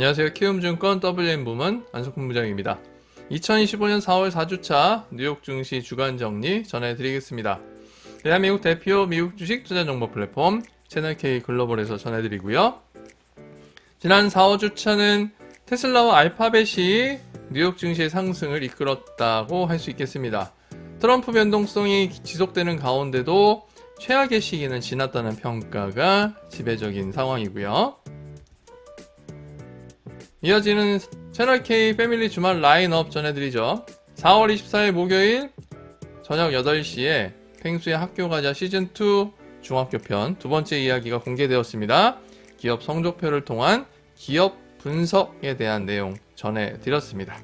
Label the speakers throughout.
Speaker 1: 안녕하세요. 키움증권 WM 부문 안석훈 부장입니다. 2025년 4월 4주차 뉴욕 증시 주간 정리 전해드리겠습니다. 대한민국 대표 미국 주식 투자 정보 플랫폼 채널K 글로벌에서 전해드리고요. 지난 4, 5주차는 테슬라와 알파벳이 뉴욕 증시의 상승을 이끌었다고 할 수 있겠습니다. 트럼프 변동성이 지속되는 가운데도 최악의 시기는 지났다는 평가가 지배적인 상황이고요. 이어지는 채널K 패밀리 주말 라인업 전해드리죠. 4월 24일 목요일 저녁 8시에 펭수의 학교 가자 시즌2 중학교 편 두 번째 이야기가 공개되었습니다. 기업 성적표를 통한 기업 분석에 대한 내용 전해드렸습니다.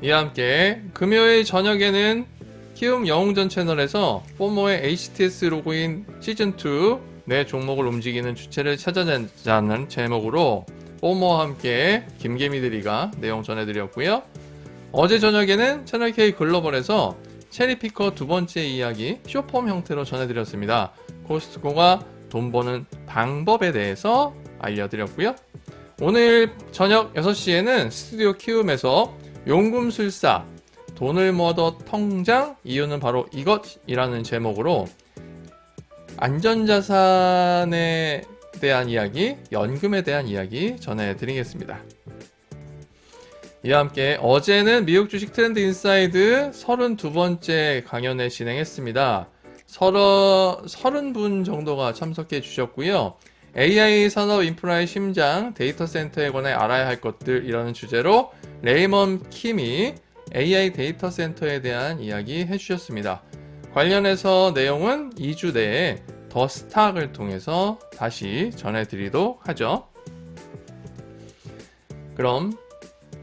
Speaker 1: 이와 함께 금요일 저녁에는 키움 영웅전 채널에서 포모의 HTS 로그인 시즌2 내 종목을 움직이는 주체를 찾아내자는 제목으로 포모와 함께 김개미들이가 내용 전해드렸고요. 어제 저녁에는 채널K 글로벌에서 체리피커 두 번째 이야기 쇼폼 형태로 전해드렸습니다. 코스트코가 돈 버는 방법에 대해서 알려드렸고요. 오늘 저녁 6시에는 스튜디오 키움에서 용금술사 돈을 모아더 통장 이유는 바로 이것이라는 제목으로 안전자산에 대한 이야기, 연금에 대한 이야기 전해드리겠습니다. 이와 함께 어제는 미국 주식 트렌드 인사이드 32번째 강연을 진행했습니다. 30, 30분 정도가 참석해 주셨고요. AI 산업 인프라의 심장, 데이터 센터에 관해 알아야 할 것들이라는 주제로 레이먼 킴이 AI 데이터 센터에 대한 이야기 해주셨습니다. 관련해서 내용은 2주 내에 더 스탁을 통해서 다시 전해드리도록 하죠. 그럼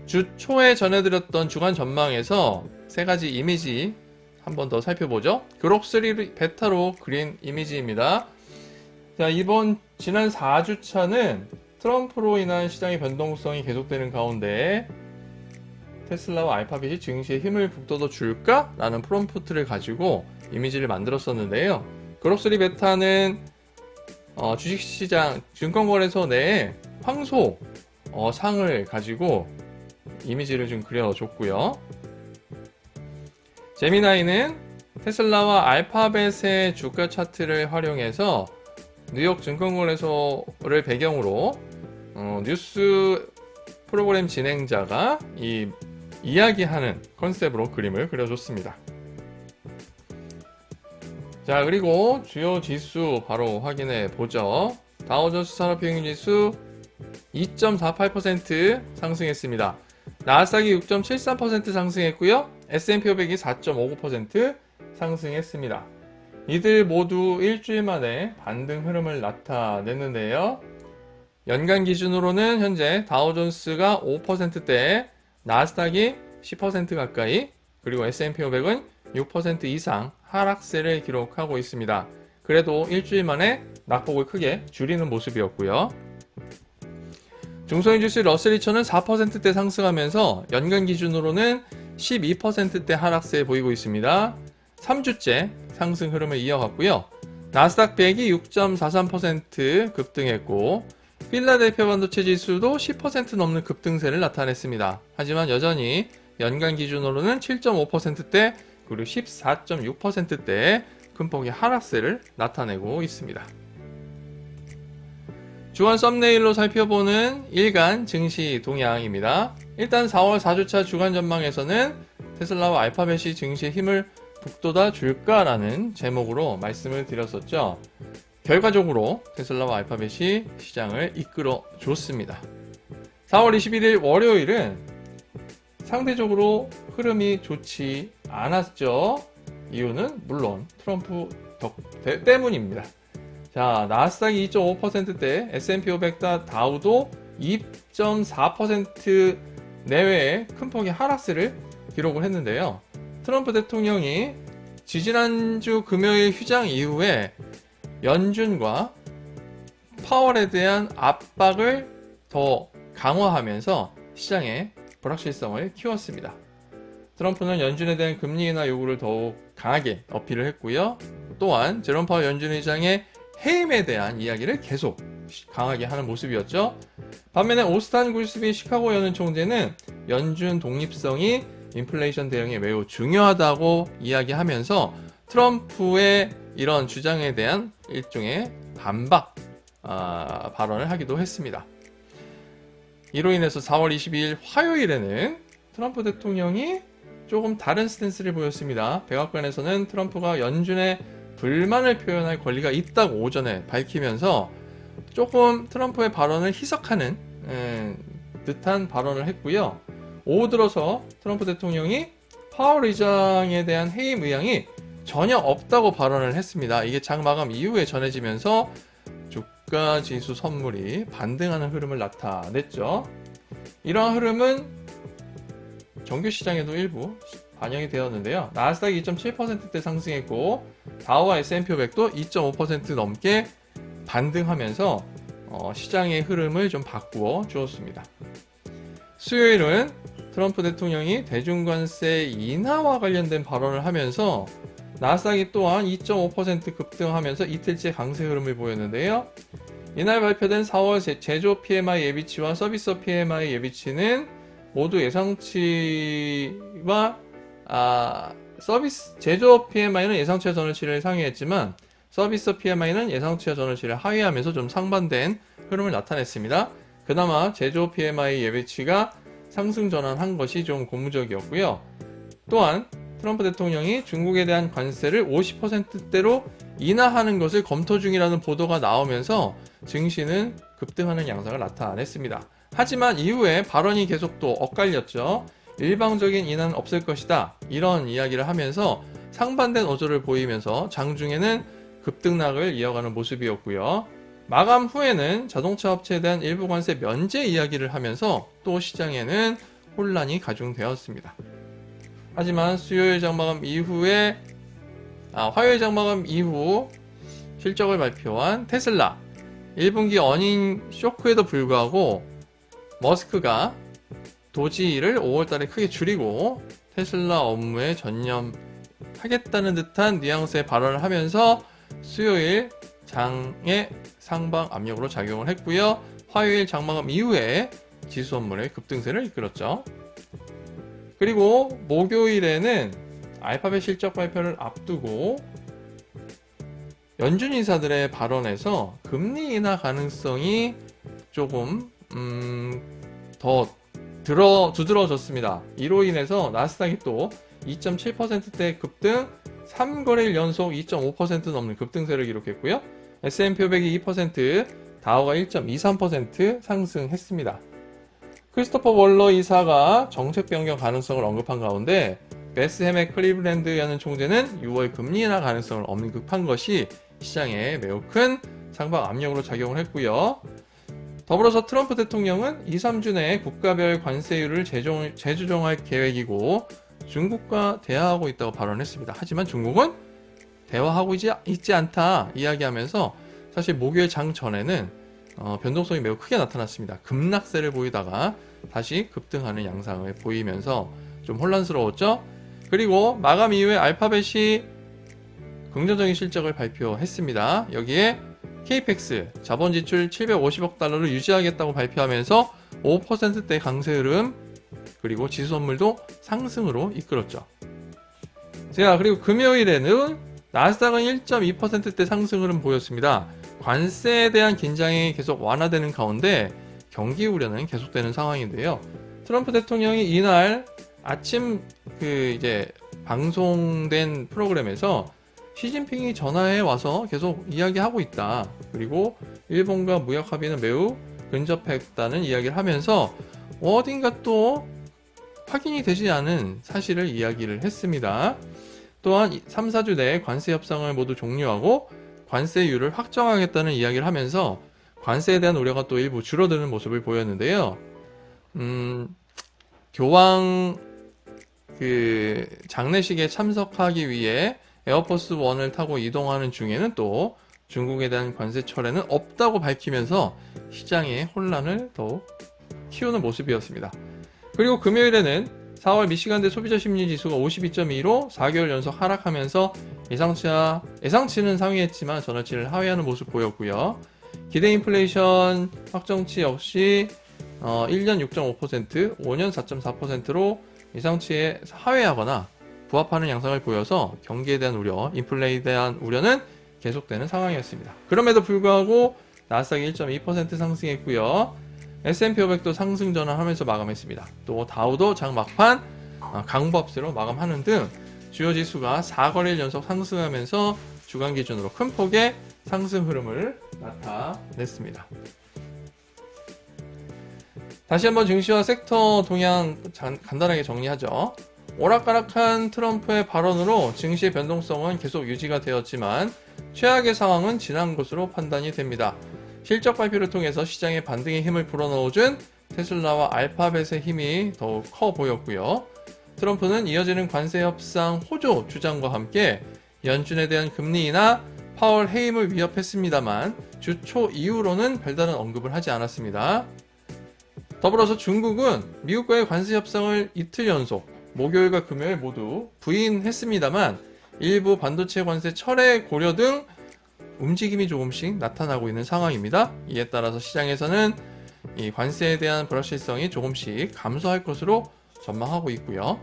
Speaker 1: 주 초에 전해드렸던 주간 전망에서 세 가지 이미지 한 번 더 살펴보죠. 그룹3 베타로 그린 이미지입니다. 자, 이번 지난 4주차는 트럼프로 인한 시장의 변동성이 계속되는 가운데 테슬라와 알파벳이 증시에 힘을 북돋워 줄까? 라는 프롬프트를 가지고 이미지를 만들었었는데요. 그룹3 베타는 어, 주식시장 증권거래소 내에 황소 어, 상을 가지고 이미지를 좀 그려줬고요. 제미나이는 테슬라와 알파벳의 주가 차트를 활용해서 뉴욕 증권거래소를 배경으로 어, 뉴스 프로그램 진행자가 이 이야기하는 컨셉으로 그림을 그려줬습니다. 자, 그리고 주요 지수 바로 확인해 보죠. 다우존스 산업평균 지수 2.48% 상승했습니다. 나스닥이 6.73% 상승했고요. S&P 500이 4.59% 상승했습니다. 이들 모두 일주일 만에 반등 흐름을 나타냈는데요. 연간 기준으로는 현재 다우존스가 5%대, 나스닥이 10% 가까이, 그리고 S&P 500은 6% 이상 하락세를 기록하고 있습니다. 그래도 일주일 만에 낙폭을 크게 줄이는 모습이었고요. 중소형 주식 2천은 4%대 상승하면서 연간 기준으로는 12%대 하락세 보이고 있습니다. 3주째 상승 흐름을 이어갔고요. 나스닥 100이 6.43% 급등했고 필라델피아 반도체 지수도 10% 넘는 급등세를 나타냈습니다. 하지만 여전히 연간 기준으로는 7.5%대 그리고 14.6%대 큰 폭의 하락세를 나타내고 있습니다. 주간 썸네일로 살펴보는 일간 증시 동향입니다. 일단 4월 4주차 주간 전망에서는 테슬라와 알파벳이 증시에 힘을 북돋아 줄까라는 제목으로 말씀을 드렸었죠. 결과적으로 테슬라와 알파벳이 시장을 이끌어 줬습니다. 4월 21일 월요일은 상대적으로 흐름이 좋지 않았죠. 이유는 물론 트럼프 덕 때문입니다. 자, 나스닥이 2.5%대, S&P 500다 다우도 2.4% 내외의 큰 폭의 하락세를 기록을 했는데요. 트럼프 대통령이 지지난주 금요일 휴장 이후에 연준과 파월에 대한 압박을 더 강화하면서 시장의 불확실성을 키웠습니다. 트럼프는 연준에 대한 금리 인하 요구를 더욱 강하게 어필을 했고요. 또한 제롬 파월 연준 의장의 해임에 대한 이야기를 계속 강하게 하는 모습이었죠. 반면에 오스탄 굴스비 시카고 연은 총재는 연준 독립성이 인플레이션 대응에 매우 중요하다고 이야기하면서 트럼프의 이런 주장에 대한 일종의 반박 아, 발언을 하기도 했습니다. 이로 인해서 4월 22일 화요일에는 트럼프 대통령이 조금 다른 스탠스를 보였습니다. 백악관에서는 트럼프가 연준에 불만을 표현할 권리가 있다고 오전에 밝히면서 조금 트럼프의 발언을 희석하는 음, 듯한 발언을 했고요. 오후 들어서 트럼프 대통령이 파월 의장에 대한 해임 의향이 전혀 없다고 발언을 했습니다. 이게 장 마감 이후에 전해지면서 주가 지수 선물이 반등하는 흐름을 나타냈죠. 이러한 흐름은 정규 시장에도 일부 반영이 되었는데요. 나스닥이 2.7%대 상승했고 다우와 S&P 500도 2.5% 넘게 반등하면서 어, 시장의 흐름을 좀 바꾸어 주었습니다. 수요일은 트럼프 대통령이 대중관세 인하와 관련된 발언을 하면서 나스닥이 또한 2.5% 급등하면서 이틀째 강세 흐름을 보였는데요. 이날 발표된 4월 제- 제조 PMI 예비치와 서비스 PMI 예비치는 모두 예상치와 아, 서비스 제조 PMI는 예상치와 전월치를 상회했지만 서비스 PMI는 예상치와 전월치를 하회하면서 좀 상반된 흐름을 나타냈습니다. 그나마 제조 PMI 예비치가 상승 전환한 것이 좀 고무적이었고요. 또한 트럼프 대통령이 중국에 대한 관세를 50%대로 인하하는 것을 검토 중이라는 보도가 나오면서 증시는 급등하는 양상을 나타냈습니다. 하지만 이후에 발언이 계속 또 엇갈렸죠. 일방적인 인하는 없을 것이다. 이런 이야기를 하면서 상반된 어조를 보이면서 장중에는 급등락을 이어가는 모습이었고요. 마감 후에는 자동차 업체에 대한 일부 관세 면제 이야기를 하면서 또 시장에는 혼란이 가중되었습니다. 하지만 수요일 장마감 이후에 아, 화요일 장마감 이후 실적을 발표한 테슬라 1분기 어닝 쇼크에도 불구하고 머스크가 도지를 5월달에 크게 줄이고 테슬라 업무에 전념하겠다는 듯한 뉘앙스의 발언을 하면서 수요일 장의 상방 압력으로 작용을 했고요. 화요일 장마감 이후에 지수 업무의 급등세를 이끌었죠. 그리고 목요일에는 알파벳 실적 발표를 앞두고 연준 인사들의 발언에서 금리 인하 가능성이 조금 음, 더 들어 두드러졌습니다. 이로 인해서 나스닥이 또 2.7%대 급등, 3거래일 연속 2.5% 넘는 급등세를 기록했고요. S&P 500이 2%, 다우가 1.23% 상승했습니다. 크리스토퍼 월러 이사가 정책 변경 가능성을 언급한 가운데 베스햄의 클리블랜드 연은 총재는 6월 금리 인하 가능성을 언급한 것이 시장에 매우 큰 상방 압력으로 작용을 했고요. 더불어서 트럼프 대통령은 2, 3주 내에 국가별 관세율을 재정, 재조정할 계획이고 중국과 대화하고 있다고 발언했습니다. 하지만 중국은 대화하고 있지, 있지 않다 이야기하면서 사실 목요일 장 전에는 어, 변동성이 매우 크게 나타났습니다. 급락세를 보이다가 다시 급등하는 양상을 보이면서 좀 혼란스러웠죠. 그리고 마감 이후에 알파벳이 긍정적인 실적을 발표했습니다. 여기에 KPX 자본 지출 750억 달러를 유지하겠다고 발표하면서 5%대 강세 흐름 그리고 지수 선물도 상승으로 이끌었죠. 자, 그리고 금요일에는 나스닥은 1.2%대 상승 흐름 보였습니다. 관세에 대한 긴장이 계속 완화되는 가운데 경기 우려는 계속되는 상황인데요. 트럼프 대통령이 이날 아침 그 이제 방송된 프로그램에서 시진핑이 전화해 와서 계속 이야기하고 있다. 그리고 일본과 무역 합의는 매우 근접했다는 이야기를 하면서 어딘가 또 확인이 되지 않은 사실을 이야기를 했습니다. 또한 3, 4주 내에 관세 협상을 모두 종료하고 관세율을 확정하겠다는 이야기를 하면서 관세에 대한 우려가 또 일부 줄어드는 모습을 보였는데요. 음, 교황 그 장례식에 참석하기 위해 에어포스 1을 타고 이동하는 중에는 또 중국에 대한 관세 철회는 없다고 밝히면서 시장의 혼란을 더욱 키우는 모습이었습니다. 그리고 금요일에는 4월 미시간대 소비자 심리 지수가 52.2로 4개월 연속 하락하면서 예상치와 예상치는 상회했지만 전월치를 하회하는 모습 보였고요. 기대 인플레이션 확정치 역시 어, 1년 6.5%, 5년 4.4%로 예상치에 하회하거나 부합하는 양상을 보여서 경기에 대한 우려, 인플레이에 대한 우려는 계속되는 상황이었습니다. 그럼에도 불구하고 나스닥이 1.2% 상승했고요. S&P 500도 상승 전환하면서 마감했습니다. 또 다우도 장 막판 어, 강보합세로 마감하는 등 주요 지수가 4거래일 연속 상승하면서 주간 기준으로 큰 폭의 상승 흐름을 나타냈습니다. 다시 한번 증시와 섹터 동향 간- 간단하게 정리하죠. 오락가락한 트럼프의 발언으로 증시의 변동성은 계속 유지가 되었지만 최악의 상황은 지난 것으로 판단이 됩니다. 실적 발표를 통해서 시장의 반등의 힘을 불어넣어준 테슬라와 알파벳의 힘이 더욱 커 보였고요. 트럼프는 이어지는 관세 협상 호조 주장과 함께 연준에 대한 금리 인하, 파월 해임을 위협했습니다만 주초 이후로는 별다른 언급을 하지 않았습니다. 더불어서 중국은 미국과의 관세 협상을 이틀 연속 목요일과 금요일 모두 부인했습니다만 일부 반도체 관세 철회 고려 등 움직임이 조금씩 나타나고 있는 상황입니다. 이에 따라서 시장에서는 이 관세에 대한 불확실성이 조금씩 감소할 것으로 전망하고 있고요.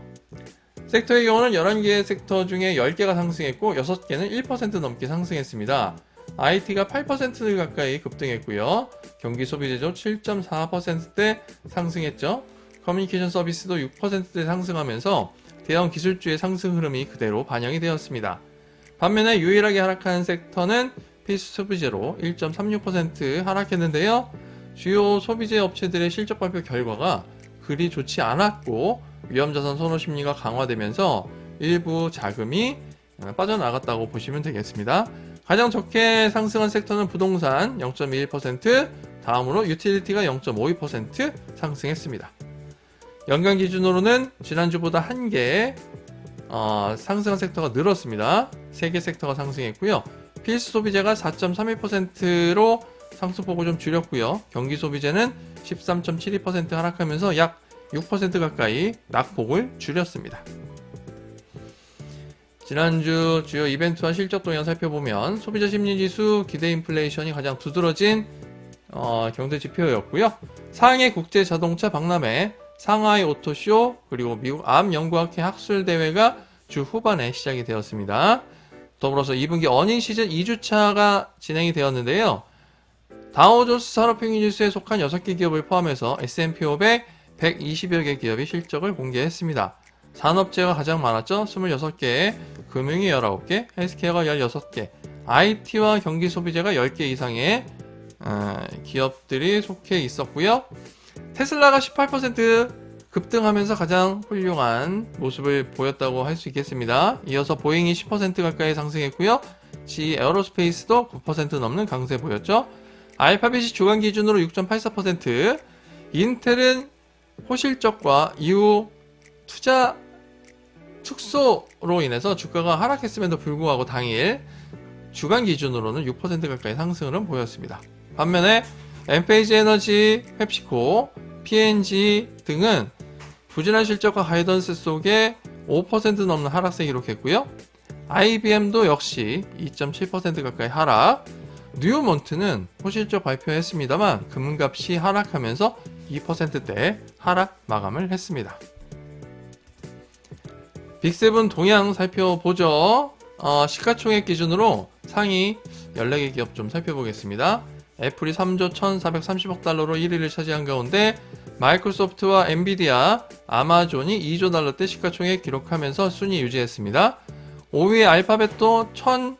Speaker 1: 섹터의 경우는 11개의 섹터 중에 10개가 상승했고 6개는 1% 넘게 상승했습니다. IT가 8% 가까이 급등했고요. 경기 소비재죠 7.4%대 상승했죠. 커뮤니케이션 서비스도 6%대 상승하면서 대형 기술주의 상승 흐름이 그대로 반영이 되었습니다. 반면에 유일하게 하락한 섹터는 필수 소비재로 1.36% 하락했는데요. 주요 소비재 업체들의 실적 발표 결과가 그리 좋지 않았고 위험자산 선호 심리가 강화되면서 일부 자금이 빠져나갔다고 보시면 되겠습니다. 가장 적게 상승한 섹터는 부동산 0.21%, 다음으로 유틸리티가 0.52% 상승했습니다. 연간 기준으로는 지난주보다 한개 어, 상승한 섹터가 늘었습니다. 3개 섹터가 상승했고요. 필수 소비재가 4.31%로 상승폭을 좀 줄였고요. 경기 소비재는 13.72% 하락하면서 약 6% 가까이 낙폭을 줄였습니다. 지난주 주요 이벤트와 실적 동향 살펴보면 소비자 심리 지수, 기대 인플레이션이 가장 두드러진 어, 경제 지표였고요. 상해 국제 자동차 박람회, 상하이 오토쇼, 그리고 미국 암 연구학회 학술 대회가 주 후반에 시작이 되었습니다. 더불어서 2분기 어닝 시즌 2주차가 진행이 되었는데요. 다우존스 산업평균 지수에 속한 6개 기업을 포함해서 S&P 500 120여 개 기업이 실적을 공개했습니다. 산업재가 가장 많았죠. 26개, 금융이 19개, 헬스케어가 16개, IT와 경기 소비재가 10개 이상의 어, 기업들이 속해 있었고요. 테슬라가 18% 급등하면서 가장 훌륭한 모습을 보였다고 할 수 있겠습니다. 이어서 보잉이 10% 가까이 상승했고요. G 에어로스페이스도 9% 넘는 강세 보였죠. 알파벳이 주간 기준으로 6.84%, 인텔은 호실적과 이후 투자 축소로 인해서 주가가 하락했음에도 불구하고 당일 주간 기준으로는 6% 가까이 상승을 보였습니다. 반면에 엠페이지 에너지, 펩시코, P&G 등은 부진한 실적과 가이던스 속에 5% 넘는 하락세 기록했고요. IBM도 역시 2.7% 가까이 하락. 뉴몬트는 호실적 발표했습니다만 금값이 하락하면서 2%대 하락 마감을 했습니다. 빅세븐 동향 살펴보죠. 어, 시가총액 기준으로 상위 14개 기업 좀 살펴보겠습니다. 애플이 3조 1,430억 달러로 1위를 차지한 가운데 마이크로소프트와 엔비디아, 아마존이 2조 달러대 시가총액 기록하면서 순위 유지했습니다. 5위의 알파벳도 1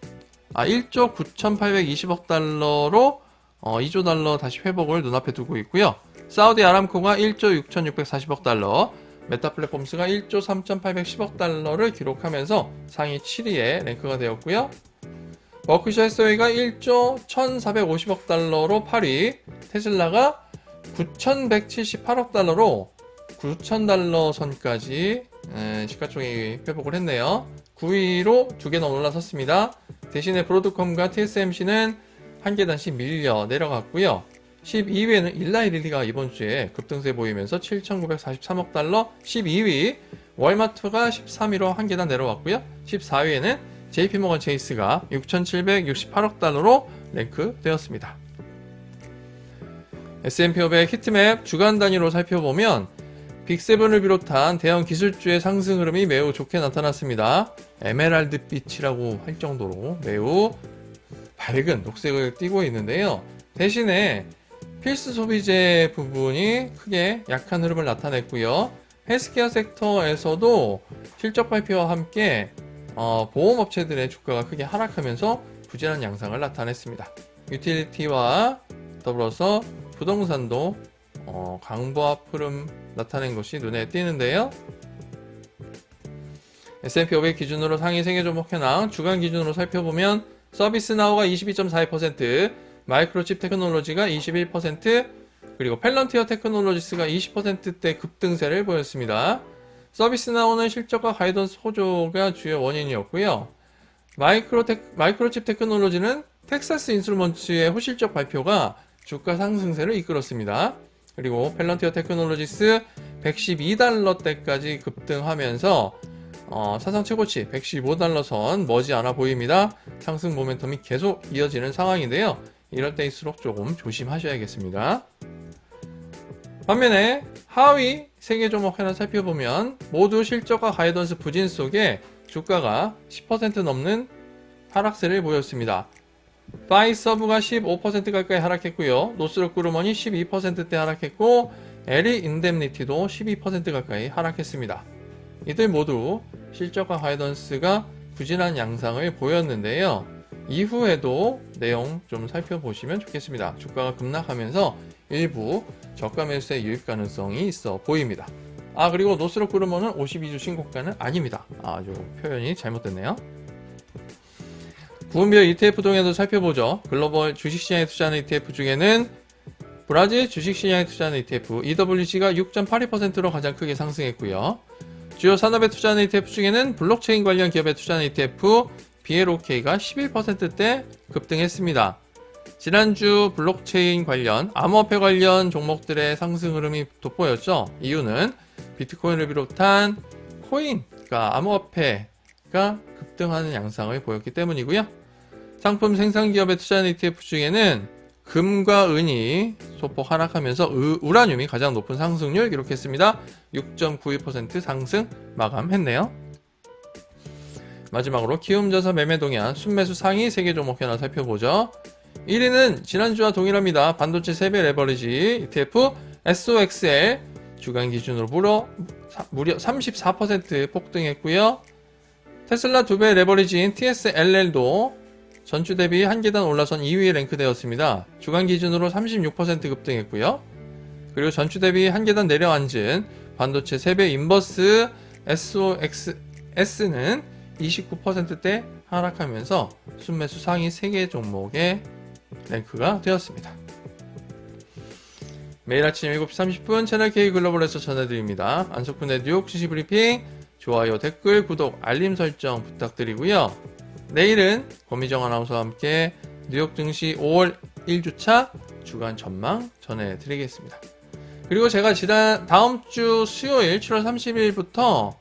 Speaker 1: 아, 1조 9,820억 달러로 어, 2조 달러 다시 회복을 눈앞에 두고 있고요. 사우디 아람코가 1조 6,640억 달러, 메타 플랫폼스가 1조 3,810억 달러를 기록하면서 상위 7위에 랭크가 되었고요. 버크셔 해서웨이가 1조 1,450억 달러로 8위, 테슬라가 9,178억 달러로 9,000달러 선까지 에, 시가총액이 회복을 했네요. 9위로 두 개나 올라섰습니다. 대신에 브로드컴과 TSMC는 한 계단씩 밀려 내려갔고요. 12위에는 일라이 릴리가 이번 주에 급등세 보이면서 7,943억 달러 12위, 월마트가 13위로 한 계단 내려왔고요. 14위에는 JP모건 체이스가 6,768억 달러로 랭크되었습니다. S&P 500 히트맵 주간 단위로 살펴보면 빅세븐을 비롯한 대형 기술주의 상승 흐름이 매우 좋게 나타났습니다. 에메랄드 빛이라고 할 정도로 매우 밝은 녹색을 띠고 있는데요. 대신에 필수 소비재 부분이 크게 약한 흐름을 나타냈고요. 헬스케어 섹터에서도 실적 발표와 함께 어, 보험업체들의 주가가 크게 하락하면서 부진한 양상을 나타냈습니다. 유틸리티와 더불어서 부동산도 어, 강보합 흐름 나타낸 것이 눈에 띄는데요. S&P 500 기준으로 상위 세계 종목 현황 주간 기준으로 살펴보면 서비스 나우가 22.42%, 마이크로칩 테크놀로지가 21%, 그리고 펠런티어 테크놀로지스가 20%대 급등세를 보였습니다. 서비스나우는 실적과 가이던스 호조가 주요 원인이었고요. 마이크로칩 테크놀로지는 텍사스 인스트루먼츠의 호실적 발표가 주가 상승세를 이끌었습니다. 그리고 펠런티어 테크놀로지스 112달러대까지 급등하면서 어, 사상 최고치 115달러 선 머지않아 보입니다. 상승 모멘텀이 계속 이어지는 상황인데요. 이럴 때일수록 조금 조심하셔야겠습니다. 반면에 하위 세계 종목 하나 살펴보면 모두 실적과 가이던스 부진 속에 주가가 10% 넘는 하락세를 보였습니다. 파이서브가 15% 가까이 하락했고요. 노스록 그루먼이 12%대 하락했고 에리 인뎀니티도 12% 가까이 하락했습니다. 이들 모두 실적과 가이던스가 부진한 양상을 보였는데요. 이후에도 내용 좀 살펴보시면 좋겠습니다. 주가가 급락하면서 일부 저가 매수의 유입 가능성이 있어 보입니다. 아 그리고 노스록 그루먼은 52주 신고가는 아닙니다. 아, 요 표현이 잘못됐네요. 부분별 ETF 동에도 살펴보죠. 글로벌 주식시장에 투자하는 ETF 중에는 브라질 주식시장에 투자하는 ETF EWG가 6.82%로 가장 크게 상승했고요. 주요 산업에 투자하는 ETF 중에는 블록체인 관련 기업에 투자하는 ETF BLOK가 11%대 급등했습니다. 지난주 블록체인 관련 암호화폐 관련 종목들의 상승 흐름이 돋보였죠. 이유는 비트코인을 비롯한 코인, 그러니까 암호화폐가 급등하는 양상을 보였기 때문이고요. 상품 생산 기업에 투자하는 ETF 중에는 금과 은이 소폭 하락하면서 우- 우라늄이 가장 높은 상승률 기록했습니다. 6.92% 상승 마감했네요. 마지막으로 키움자사 매매 동향 순매수 상위 세개 종목 하나 살펴보죠. 1위는 지난주와 동일합니다. 반도체 3배 레버리지 ETF SOXL 주간 기준으로 무려, 사- 무려 34% 폭등했고요. 테슬라 2배 레버리지인 TSLL도 전주 대비 한 계단 올라선 2위에 랭크되었습니다. 주간 기준으로 36% 급등했고요. 그리고 전주 대비 한 계단 내려앉은 반도체 3배 인버스 SOXS는 29%대 하락하면서 순매수 상위 3개 종목의 랭크가 되었습니다. 매일 아침 7시 30분 채널 K 글로벌에서 전해드립니다. 안석훈의 뉴욕 주식 브리핑 좋아요, 댓글, 구독, 알림 설정 부탁드리고요. 내일은 권미정 아나운서와 함께 뉴욕 증시 5월 1주차 주간 전망 전해드리겠습니다. 그리고 제가 지난 다음 주 수요일 7월 30일부터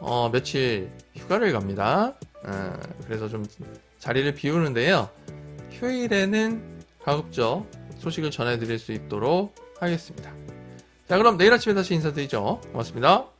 Speaker 1: 어, 며칠 휴가를 갑니다. 어, 그래서 좀 자리를 비우는데요. 휴일에는 가급적 소식을 전해드릴 수 있도록 하겠습니다. 자, 그럼 내일 아침에 다시 인사드리죠. 고맙습니다.